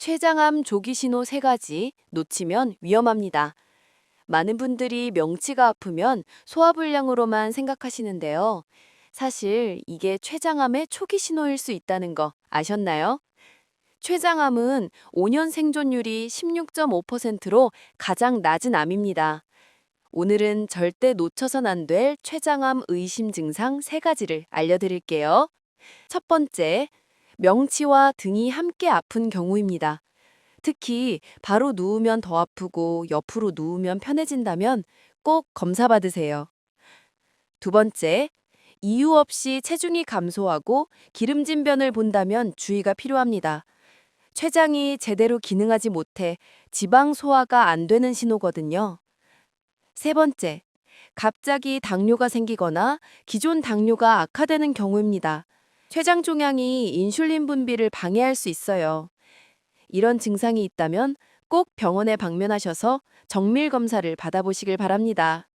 췌장암 조기 신호 세 가지 놓치면 위험합니다. 많은 분들이 명치가 아프면 소화불량으로만 생각하시는데요. 사실 이게 췌장암의 초기 신호일 수 있다는 거 아셨나요? 췌장암은 5년 생존율이 16.5%로 가장 낮은 암입니다. 오늘은 절대 놓쳐선 안 될 췌장암 의심 증상 세 가지를 알려드릴게요. 첫 번째, 명치와 등이 함께 아픈 경우입니다. 특히 바로 누우면 더 아프고 옆으로 누우면 편해진다면 꼭 검사 받으세요. 두 번째, 이유 없이 체중이 감소하고 기름진 변을 본다면 주의가 필요합니다. 췌장이 제대로 기능하지 못해 지방 소화가 안 되는 신호거든요. 세 번째, 갑자기 당뇨가 생기거나 기존 당뇨가 악화되는 경우입니다. 췌장 종양이 인슐린 분비를 방해할 수 있어요. 이런 증상이 있다면 꼭 병원에 방문하셔서 정밀 검사를 받아보시길 바랍니다.